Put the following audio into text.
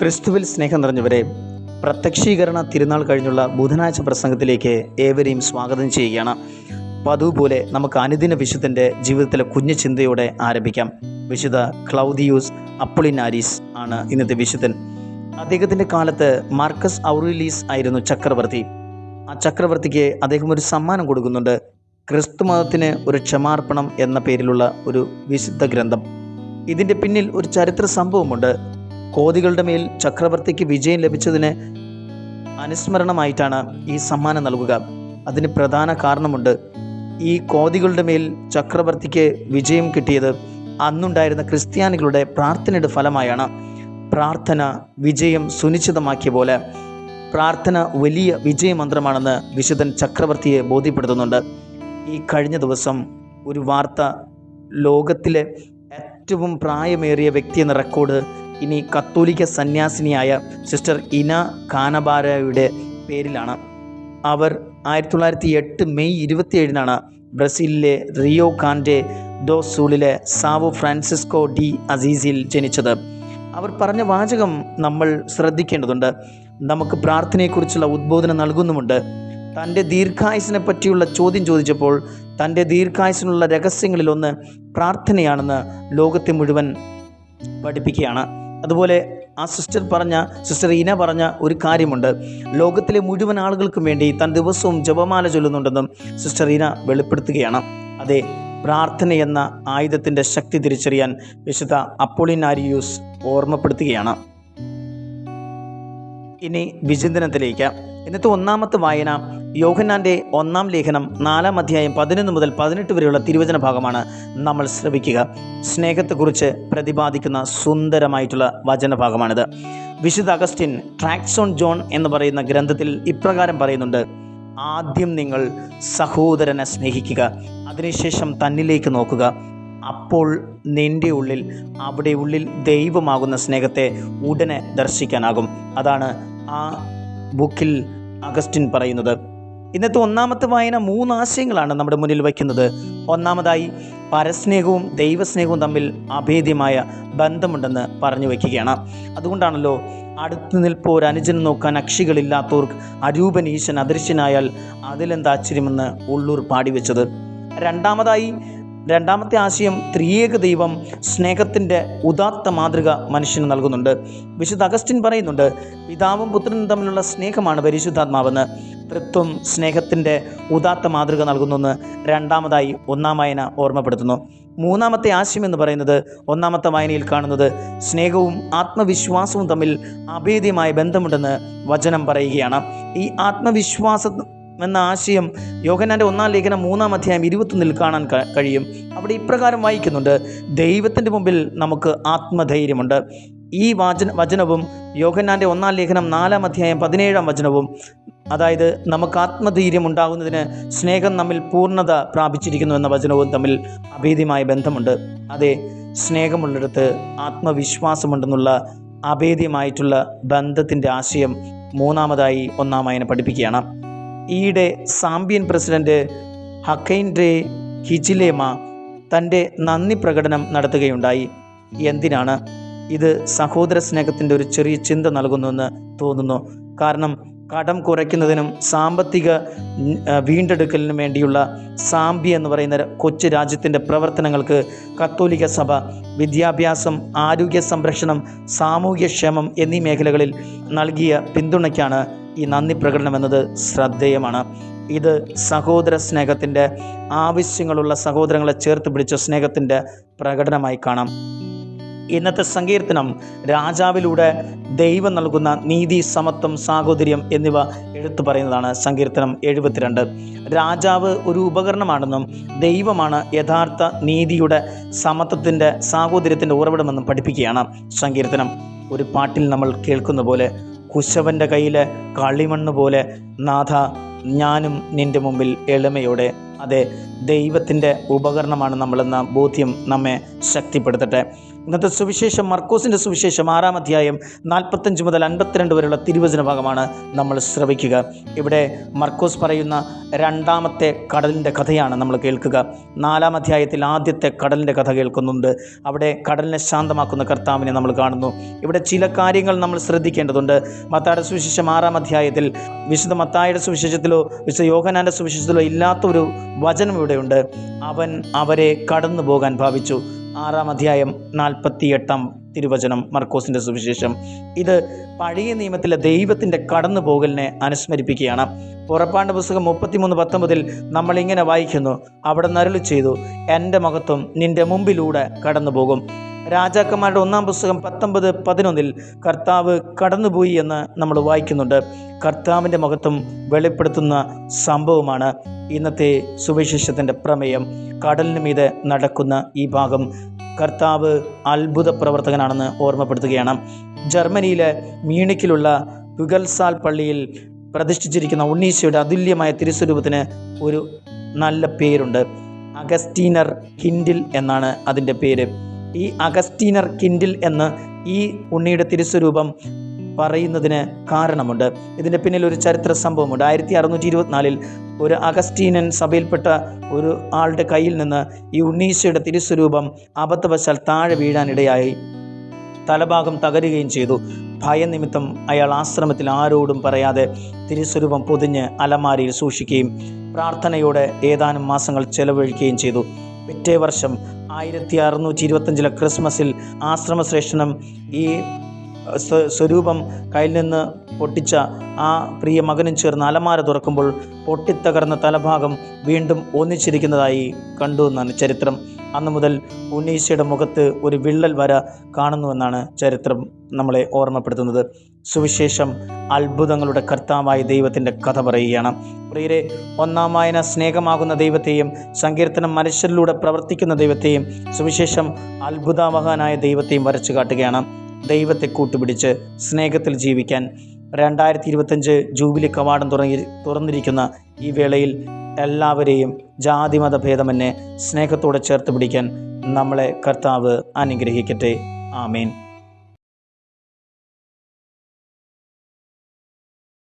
ക്രിസ്തുവിൽ സ്നേഹം നിറഞ്ഞവരെ പ്രത്യക്ഷീകരണ തിരുനാൾ കഴിഞ്ഞുള്ള ബുധനാഴ്ച പ്രസംഗത്തിലേക്ക് ഏവരെയും സ്വാഗതം ചെയ്യുകയാണ്. പതുപോലെ പോലെ നമുക്ക് അനുദിന വിശുദ്ധന്റെ ജീവിതത്തിലെ കുഞ്ഞു ചിന്തയോടെ ആരംഭിക്കാം. വിശുദ്ധ ക്ലൗദിയൂസ് അപ്പൊളിനാരിസ് ആണ് ഇന്നത്തെ വിശുദ്ധൻ. അദ്ദേഹത്തിന്റെ കാലത്ത് മാർക്കസ് ഔറിലീസ് ആയിരുന്നു ചക്രവർത്തി. ആ ചക്രവർത്തിക്ക് അദ്ദേഹം ഒരു സമ്മാനം കൊടുക്കുന്നുണ്ട്. ക്രിസ്തു മതത്തിന് ഒരു ക്ഷമാർപ്പണം എന്ന പേരിലുള്ള ഒരു വിശുദ്ധ ഗ്രന്ഥം. ഇതിന്റെ പിന്നിൽ ഒരു ചരിത്ര സംഭവമുണ്ട്. കോതികളുടെ മേൽ ചക്രവർത്തിക്ക് വിജയം ലഭിച്ചതിന് അനുസ്മരണമായിട്ടാണ് ഈ സമ്മാനം നൽകുക. അതിന് പ്രധാന കാരണമുണ്ട്. ഈ കോതികളുടെ മേൽ ചക്രവർത്തിക്ക് വിജയം കിട്ടിയത് അന്നുണ്ടായിരുന്ന ക്രിസ്ത്യാനികളുടെ പ്രാർത്ഥനയുടെ ഫലമായാണ്. പ്രാർത്ഥന വിജയം സുനിശ്ചിതമാക്കിയ പോലെ പ്രാർത്ഥന വലിയ വിജയമന്ത്രമാണെന്ന് വിശുദ്ധൻ ചക്രവർത്തിയെ ബോധ്യപ്പെടുത്തുന്നുണ്ട്. ഈ കഴിഞ്ഞ ദിവസം ഒരു വാർത്ത ലോകത്തിലെ ഏറ്റവും പ്രായമേറിയ വ്യക്തി എന്ന റെക്കോർഡ് ഇനി കത്തോലിക്ക സന്യാസിനിയായ സിസ്റ്റർ ഇന കാനബാരയുടെ പേരിലാണ്. അവർ ആയിരത്തി തൊള്ളായിരത്തി എട്ട് മെയ് ഇരുപത്തിയേഴിനാണ് ബ്രസീലിലെ റിയോ കാൻഡെ ദോ സൂളിലെ സാവോ ഫ്രാൻസിസ്കോ ഡി അസീസിൽ ജനിച്ചത്. അവർ പറഞ്ഞ വാചകം നമ്മൾ ശ്രദ്ധിക്കേണ്ടതുണ്ട്. നമുക്ക് പ്രാർത്ഥനയെക്കുറിച്ചുള്ള ഉദ്ബോധനം നൽകുന്നുമുണ്ട്. തന്റെ ദീർഘായുസിനെ പറ്റിയുള്ള ചോദ്യം ചോദിച്ചപ്പോൾ തന്റെ ദീർഘായുസിനുള്ള രഹസ്യങ്ങളിലൊന്ന് പ്രാർത്ഥനയാണെന്ന് ലോകത്തെ മുഴുവൻ പഠിപ്പിക്കുകയാണ്. അതുപോലെ ആ സിസ്റ്റർ പറഞ്ഞ സിസ്റ്റർ ഇന പറഞ്ഞ ഒരു കാര്യമുണ്ട്. ലോകത്തിലെ മുഴുവൻ ആളുകൾക്കും വേണ്ടി തൻ ദിവസവും ജപമാല ചൊല്ലുന്നുണ്ടെന്നും സിസ്റ്റർ ഇന വെളിപ്പെടുത്തുകയാണ്. അതെ പ്രാർത്ഥന എന്ന ആയുധത്തിന്റെ ശക്തി തിരിച്ചറിയാൻ വിശുദ്ധ അപ്പോളിനാരിയൂസ് ഓർമ്മപ്പെടുത്തുകയാണ്. ഇനി വിചിന്തനത്തിലേക്ക്. ഇന്നത്തെ ഒന്നാമത്തെ വായന യോഹന്നാന്റെ ഒന്നാം ലേഖനം നാലാം അധ്യായം പതിനൊന്ന് മുതൽ പതിനെട്ട് വരെയുള്ള തിരുവചന ഭാഗമാണ്. നമ്മൾ ശ്രവിക്കുക. സ്നേഹത്തെക്കുറിച്ച് പ്രതിപാദിക്കുന്ന സുന്ദരമായിട്ടുള്ള വചനഭാഗമാണിത് വിശുദ്ധ അഗസ്റ്റിൻ ട്രാക്സോൺ ജോൺ എന്ന് പറയുന്ന ഗ്രന്ഥത്തിൽ ഇപ്രകാരം പറയുന്നുണ്ട്. ആദ്യം നിങ്ങൾ സഹോദരനെ സ്നേഹിക്കുക അതിനുശേഷം തന്നിലേക്ക് നോക്കുക. അപ്പോൾ നിന്റെ ഉള്ളിൽ അവിടെ ഉള്ളിൽ ദൈവമാകുന്ന സ്നേഹത്തെ ഉടനെ ദർശിക്കാനാകും. അതാണ് ആ ബുക്കിൽ അഗസ്റ്റിൻ പറയുന്നത്. ഇന്നത്തെ ഒന്നാമത്തെ വായന മൂന്ന് ആശയങ്ങളാണ് നമ്മുടെ മുന്നിൽ വയ്ക്കുന്നത്. ഒന്നാമതായി പരസ്നേഹവും ദൈവസ്നേഹവും തമ്മിൽ അഭേദ്യമായ ബന്ധമുണ്ടെന്ന് പറഞ്ഞു വയ്ക്കുകയാണ്. അതുകൊണ്ടാണല്ലോ അടുത്ത് ഒരു അനുജനം നോക്കാൻ അക്ഷികളില്ലാത്തവർക്ക് അരൂപൻ ഈശൻ അദൃശ്യനായാൽ അതിലെന്താശ്ചര്യമെന്ന് ഉള്ളൂർ പാടിവെച്ചത് രണ്ടാമതായി രണ്ടാമത്തെ ആശയം ത്രിയേക ദൈവം സ്നേഹത്തിന്റെ ഉദാത്ത മാതൃക മനുഷ്യന് നൽകുന്നുണ്ട്. വിശുദ്ധ അഗസ്റ്റിൻ പറയുന്നുണ്ട് പിതാവും പുത്രനും തമ്മിലുള്ള സ്നേഹമാണ് പരിശുദ്ധാത്മാവെന്ന്. തൃത്വം സ്നേഹത്തിന്റെ ഉദാത്ത മാതൃക നൽകുന്നുവെന്ന് രണ്ടാമതായി ഒന്നാം വായന ഓർമ്മപ്പെടുത്തുന്നു. മൂന്നാമത്തെ ആശയം എന്ന് പറയുന്നത് ഒന്നാമത്തെ വായനയിൽ കാണുന്നത് സ്നേഹവും ആത്മവിശ്വാസവും തമ്മിൽ അഭേദ്യമായ ബന്ധമുണ്ടെന്ന് വചനം പറയുകയാണ്. ഈ ആത്മവിശ്വാസം എന്ന ആശയം യോഹനാന്റെ ഒന്നാം ലേഖനം മൂന്നാം അധ്യായം ഇരുപത്തൊന്നിൽ കാണാൻ കഴിയും. അവിടെ ഇപ്രകാരം വായിക്കുന്നുണ്ട്. ദൈവത്തിന്റെ മുമ്പിൽ നമുക്ക് ആത്മധൈര്യമുണ്ട്. ഈ വചന വചനവും യോഹന്നാന്റെ ഒന്നാം ലേഖനം നാലാം അധ്യായം പതിനേഴാം വചനവും അതായത് നമുക്ക് ആത്മധൈര്യം ഉണ്ടാകുന്നതിന് സ്നേഹം നമ്മിൽ പൂർണത പ്രാപിച്ചിരിക്കുന്നു എന്ന വചനവും തമ്മിൽ അഭേദ്യമായ ബന്ധമുണ്ട്. അതെ സ്നേഹമുള്ളിടത്ത് ആത്മവിശ്വാസമുണ്ടെന്നുള്ള അഭേദ്യമായിട്ടുള്ള ബന്ധത്തിന്റെ ആശയം മൂന്നാമതായി ഒന്നാമതിനെ പഠിപ്പിക്കുകയാണ്. ഈയിടെ സാമ്പിയൻ പ്രസിഡന്റ് ഹക്കൈൻഡ്രെ ഹിജിലേമ തന്റെ നന്ദി പ്രകടനം നടത്തുകയുണ്ടായി. എന്തിനാണ്? ഇത് സഹോദര സ്നേഹത്തിന്റെ ഒരു ചെറിയ ചിന്ത നൽകുന്നുവെന്ന് തോന്നുന്നു. കാരണം കടം കുറയ്ക്കുന്നതിനും സാമ്പത്തിക വീണ്ടെടുക്കലിനും വേണ്ടിയുള്ള സാമ്പി എന്ന് പറയുന്ന കൊച്ചു രാജ്യത്തിന്റെ പ്രവർത്തനങ്ങൾക്ക് കത്തോലിക സഭ വിദ്യാഭ്യാസം ആരോഗ്യ സംരക്ഷണം സാമൂഹ്യക്ഷേമം എന്നീ മേഖലകളിൽ നൽകിയ പിന്തുണയ്ക്കാണ് ഈ നന്ദി പ്രകടനം എന്നത് ശ്രദ്ധേയമാണ്. ഇത് സഹോദര സ്നേഹത്തിന്റെ ആവശ്യങ്ങളുള്ള സഹോദരങ്ങളെ ചേർത്ത് പിടിച്ച സ്നേഹത്തിന്റെ പ്രകടനമായി കാണാം. ഇന്നത്തെ സങ്കീർത്തനം രാജാവിലൂടെ ദൈവം നൽകുന്ന നീതി സമത്വം സാഹോദര്യം എന്നിവ എടുത്തു പറയുന്നതാണ് സങ്കീർത്തനം എഴുപത്തിരണ്ട്. രാജാവ് ഒരു ഉപകരണമാണെന്നും ദൈവമാണ് യഥാർത്ഥ നീതിയുടെ സമത്വത്തിന്റെ സാഹോദര്യത്തിന്റെ ഉറവിടമെന്നും പഠിപ്പിക്കുകയാണ് സങ്കീർത്തനം. ഒരു പാട്ടിൽ നമ്മൾ കേൾക്കുന്ന പോലെ കുശവന്റെ കയ്യിലെ കളിമണ്ണ് പോലെ. നാഥ ഞാനും നിന്റെ മുമ്പിൽ എളിമയോടെ. അതെ ദൈവത്തിന്റെ ഉപകരണമാണ് നമ്മളെന്ന ബോധ്യം നമ്മെ ശക്തിപ്പെടുത്തട്ടെ. ഇന്നത്തെ സുവിശേഷം മർക്കോസിന്റെ സുവിശേഷം ആറാം അധ്യായം നാൽപ്പത്തഞ്ച് മുതൽ അൻപത്തിരണ്ട് വരെയുള്ള തിരുവചന ഭാഗമാണ് നമ്മൾ ശ്രവിക്കുക. ഇവിടെ മർക്കോസ് പറയുന്ന രണ്ടാമത്തെ കടലിന്റെ കഥയാണ് നമ്മൾ കേൾക്കുക. നാലാം അധ്യായത്തിൽ ആദ്യത്തെ കടലിന്റെ കഥ കേൾക്കുന്നുണ്ട്. അവിടെ കടലിനെ ശാന്തമാക്കുന്ന കർത്താവിനെ നമ്മൾ കാണുന്നു. ഇവിടെ ചില കാര്യങ്ങൾ നമ്മൾ ശ്രദ്ധിക്കേണ്ടതുണ്ട്. മത്തായുടെ സുവിശേഷം ആറാം അധ്യായത്തിൽ വിശുദ്ധ മത്തായുടെ സുവിശേഷത്തിലോ വിശുദ്ധ യോഹനാന്റെ സുവിശേഷത്തിലോ ഇല്ലാത്തൊരു വചനം ഇവിടെയുണ്ട്. അവൻ അവരെ കടന്നു പോകാൻ ഭാവിച്ചു. ആറാം അധ്യായം നാൽപ്പത്തിയെട്ടാം തിരുവചനം മർക്കോസിന്റെ സുവിശേഷം. ഇത് പഴയ നിയമത്തിലെ ദൈവത്തിന്റെ കടന്നു പോകലിനെ അനുസ്മരിപ്പിക്കുകയാണ്. പുറപ്പാണ്ട് പുസ്തകം മുപ്പത്തിമൂന്ന് പത്തൊമ്പതിൽ നമ്മൾ ഇങ്ങനെ വായിക്കുന്നു അവിടെ നരുളി ചെയ്തു എന്റെ മുഖത്തും നിന്റെ മുമ്പിലൂടെ കടന്നു പോകും രാജാക്കന്മാരുടെ ഒന്നാം പുസ്തകം പത്തൊമ്പത് പതിനൊന്നിൽ കർത്താവ് കടന്നുപോയി എന്ന് നമ്മൾ വായിക്കുന്നുണ്ട്. കർത്താവിന്റെ മുഖത്തും വെളിപ്പെടുത്തുന്ന സംഭവമാണ്. ഇന്നത്തെ സുവിശേഷത്തിന്റെ പ്രമേയം കടലിന് മീതെ നടക്കുന്ന ഈ ഭാഗം കർത്താവ് അത്ഭുത പ്രവർത്തകനാണെന്ന് ഓർമ്മപ്പെടുത്തുകയാണ്. ജർമ്മനിയിലെ മ്യൂണിക്കിലുള്ള പുഗൽസാൽ പള്ളിയിൽ പ്രതിഷ്ഠിച്ചിരിക്കുന്ന ഉണ്ണീശയുടെ അതുല്യമായ തിരുസ്വരൂപത്തിന് ഒരു നല്ല പേരുണ്ട്. അഗസ്റ്റീനർ കിൻഡിൽ എന്നാണ് അതിന്റെ പേര്. ഈ അഗസ്റ്റീനർ കിൻഡിൽ എന്ന് ഈ ഉണ്ണിയുടെ തിരുസ്വരൂപം പറയുന്നതിന് കാരണമുണ്ട്. ഇതിന്റെ പിന്നിൽ ഒരു ചരിത്ര സംഭവമുണ്ട്. ആയിരത്തി അറുന്നൂറ്റി ഇരുപത്തിനാലിൽ ഒരു അഗസ്റ്റീനൻ സഭയിൽപ്പെട്ട ഒരു ആളുടെ കയ്യിൽ നിന്ന് ഈ ഉണ്ണീശയുടെ തിരുസ്വരൂപം അബദ്ധവശാൽ താഴെ വീഴാനിടയായി. തലഭാഗം തകരുകയും ചെയ്തു. ഭയനിമിത്തം അയാൾ ആശ്രമത്തിൽ ആരോടും പറയാതെ തിരുസ്വരൂപം പൊതിഞ്ഞ് അലമാരിയിൽ സൂക്ഷിക്കുകയും പ്രാർത്ഥനയോടെ ഏതാനും മാസങ്ങൾ ചെലവഴിക്കുകയും ചെയ്തു. പിറ്റേ വർഷം ആയിരത്തി അറുന്നൂറ്റി ഇരുപത്തഞ്ചിലെ ക്രിസ്മസിൽ ആശ്രമശ്രേഷ്ഠനം ഈ സ്വരൂപം കയ്യിൽ നിന്ന് പൊട്ടിച്ച ആ പ്രിയ മകനും ചേർന്ന് അലമാര തുറക്കുമ്പോൾ പൊട്ടിത്തകർന്ന തലഭാഗം വീണ്ടും ഒന്നിച്ചിരിക്കുന്നതായി കണ്ടു എന്നാണ് ചരിത്രം. അന്നു മുതൽ ഉണ്ണീശയുടെ മുഖത്ത് ഒരു വിള്ളൽ വര കാണുന്നുവെന്നാണ് ചരിത്രം നമ്മളെ ഓർമ്മപ്പെടുത്തുന്നത്. സുവിശേഷം അത്ഭുതങ്ങളുടെ കർത്താവായ ദൈവത്തിന്റെ കഥ പറയുകയാണ്. പ്രിയരെ ഒന്നാം വായന സ്നേഹമാകുന്ന ദൈവത്തെയും സങ്കീർത്തനം മനുഷ്യരിലൂടെ പ്രവർത്തിക്കുന്ന ദൈവത്തെയും സുവിശേഷം അത്ഭുതാവഹാനായ ദൈവത്തെയും വരച്ചു കാട്ടുകയാണ്. ദൈവത്തെ കൂട്ടുപിടിച്ച് സ്നേഹത്തിൽ ജീവിക്കാൻ രണ്ടായിരത്തി ഇരുപത്തഞ്ച് ജൂബിലി കവാടം തുറങ്ങി തുറന്നിരിക്കുന്ന ഈ വേളയിൽ എല്ലാവരെയും ജാതിമത ഭേദമന്യേ സ്നേഹത്തോടെ ചേർത്ത് പിടിക്കാൻ നമ്മളെ കർത്താവ് അനുഗ്രഹിക്കട്ടെ. ആമേൻ.